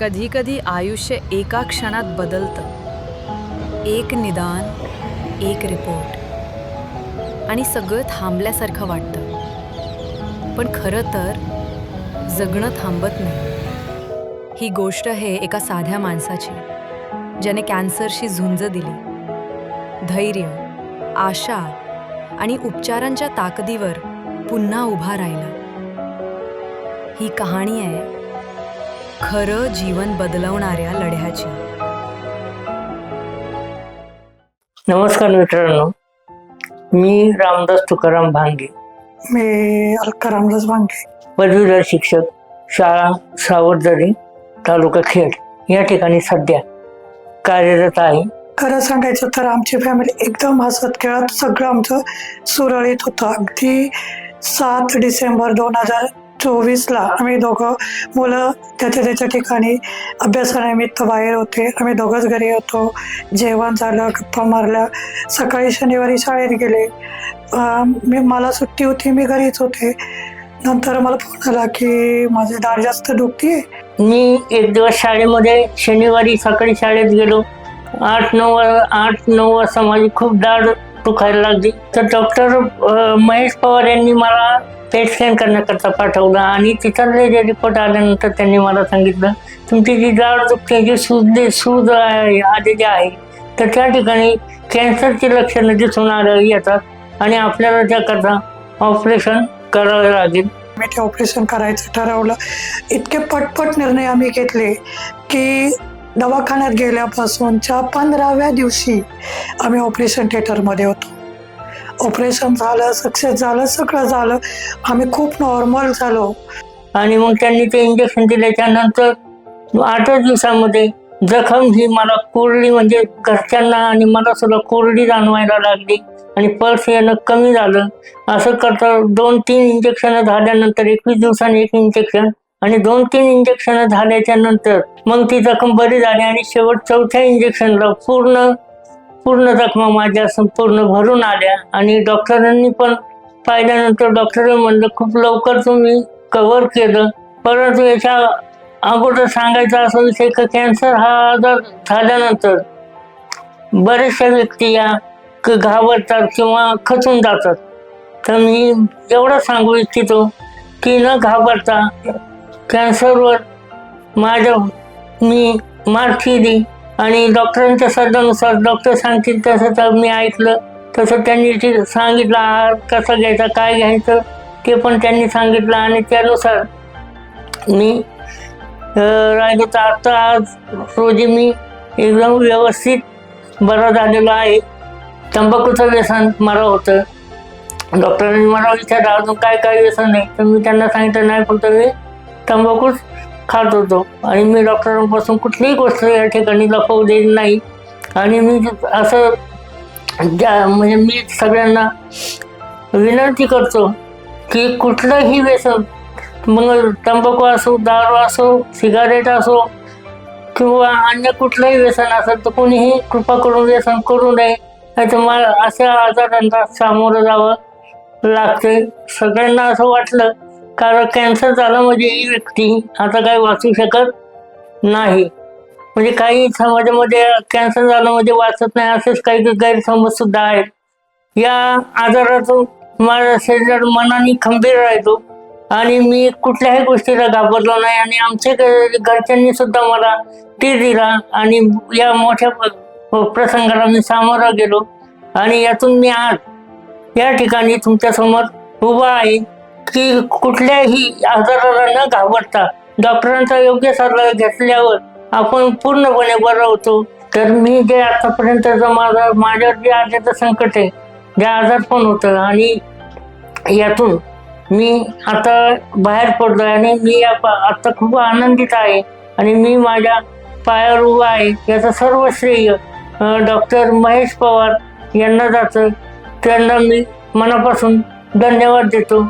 कधी कधी आयुष्य एका क्षणात बदलतं. एक निदान एक रिपोर्ट. आणि सगळं थांबल्यासारखं वाटतं. पण खरं तर जगणं थांबत नाही. ही गोष्ट हे एका साध्या माणसाची ज्याने कॅन्सरशी झुंज दिली. धैर्य आशा आणि उपचारांच्या ताकदीवर पुन्हा उभा राहिला. ही कहाणी आहे खरं जीवन बदलवणाऱ्या लढ्याची. नमस्कार मित्रांनो. मी रामदास तुकाराम भांगे. मी अलका रामदास भांगे. पदवीधर शिक्षक शाळा सावरदरी तालुका खेड या ठिकाणी सध्या कार्यरत आहे. खरं सांगायचं तर आमची फॅमिली एकदम हसत खेळत सगळं आमचं सुरळीत होतं. अगदी सात डिसेंबर दोन हजार चोवीसला आम्ही दोघं मुलं त्याच्या त्याच्या ठिकाणी अभ्यासानिमित्त बाहेर होते. आम्ही दोघंच घरी होतो. जेवण झालं गप्पा मारल्या. सकाळी शनिवारी शाळेत गेले. मी मला सुट्टी होती मी घरीच होते. नंतर मला फोन आला की माझी दाढ जास्त दुखते मी एक दिवस शाळेमध्ये शनिवारी सकाळी शाळेत गेलो. आठ नऊ वा- आठ नऊ वाजता माझी खूप दाढ दुखायला लागली. तर डॉक्टर महेश पवार यांनी मला पेट स्कॅन करण्याकरता पाठवलं आणि तिथले जे रिपोर्ट आल्यानंतर त्यांनी मला सांगितलं तुमची जी जाड दुखण्याची जी सूज सूज आहे जे आहे तर त्या ठिकाणी कॅन्सरची लक्षणं दिसून आलं येतात आणि आपल्याला त्याकरता ऑपरेशन करावे लागेल. मी ते ऑपरेशन करायचं ठरवलं. इतके पटपट निर्णय आम्ही घेतले की दवाखान्यात गेल्यापासूनच्या पंधराव्या दिवशी आम्ही ऑपरेशन थिएटरमध्ये होतो. ऑपरेशन झालं सक्सेस झालं सगळं झालं. आम्ही खूप नॉर्मल झालो. आणि मग त्यांनी ते इंजेक्शन दिल्याच्या नंतर आठच दिवसामध्ये जखम ही मला कोरडी म्हणजे घरच्यांना आणि मला सुद्धा कोरडी जाणवायला लागली आणि पल्स येणं कमी झालं. असं करता दोन तीन इंजेक्शन झाल्यानंतर एकवीस दिवसांनी एक इंजेक्शन आणि दोन तीन इंजेक्शन झाल्याच्यानंतर मग ती जखम बरी झाली आणि शेवट चौथ्या इंजेक्शनला पूर्ण पूर्ण जखमा माझ्या संपूर्ण भरून आल्या आणि डॉक्टरांनी पण पाहिल्यानंतर डॉक्टरांनी म्हणलं खूप लवकर तुम्ही कव्हर केलं. परंतु याच्या अगोदर सांगायचा असा विषय का कॅन्सर हा आजार झाल्यानंतर बऱ्याचशा व्यक्ती या क- घाबरतात किंवा खचून जातात. तर मी एवढं सांगू इच्छितो की न घाबरता कॅन्सरवर माझ्या मी मात केली. आणि डॉक्टरांच्या सल्ल्यानुसार डॉक्टर सांगतील तसं तर मी ऐकलं. तसं त्यांनी ते सांगितलं आहार कसा घ्यायचा काय घ्यायचं ते पण त्यांनी सांगितलं. आणि त्यानुसार मी अं, राहिलो तर आता आज रोजी मी एकदम व्यवस्थित बरा झालेलो आहे. तंबाखूचं व्यसन मला होतं. डॉक्टरांनी मला विचारलं अजून काय काय व्यसन नाही तर मी त्यांना सांगितलं नाही फक्त मी तंबाखूच खात होतो. आणि मी डॉक्टरांपासून कुठलीही गोष्ट या ठिकाणी लपवलेली नाही. आणि मी असं ज्या म्हणजे मी सगळ्यांना विनंती करतो की कुठलंही व्यसन मग तंबाखू असो दारू असो सिगारेट असो किंवा अन्य कुठलंही व्यसन असेल तर कोणीही कृपा करून व्यसन करू नये. नाही तर मला अशा आजारांना सामोरं जावं लागते सगळ्यांना असं वाटलं कारण कॅन्सर झाला म्हणजे ही व्यक्ती आता काही वाचू शकत नाही. म्हणजे काही समाजामध्ये कॅन्सर झालं म्हणजे वाचत नाही असेच काही गैरसमज सुद्धा आहेत. या आजारातून माझा शरीर मनाने खंबीर राहतो आणि मी कुठल्याही गोष्टीला घाबरलो नाही आणि आमच्या घरच्यांनी सुद्धा मला ती दिला आणि या मोठ्या प- प्रसंगाला मी सामोरा गेलो आणि यातून मी आज या ठिकाणी तुमच्यासमोर उभा आहे. की कुठल्याही आजाराला न घाबरता डॉक्टरांचा योग्य सल्ला घेतल्यावर आपण पूर्णपणे बरं होतो. तर मी जे आतापर्यंतचं माझा माझ्यावर जे आल्याचं संकट आहे जे आजार पण होतं आणि यातून मी आता बाहेर पडलो आणि मी या प- आता खूप आनंदित आहे आणि मी माझ्या पायावर उभा आहे. याचं सर्व श्रेय डॉक्टर महेश पवार यांना जातं. त्यांना मी मनापासून धन्यवाद देतो.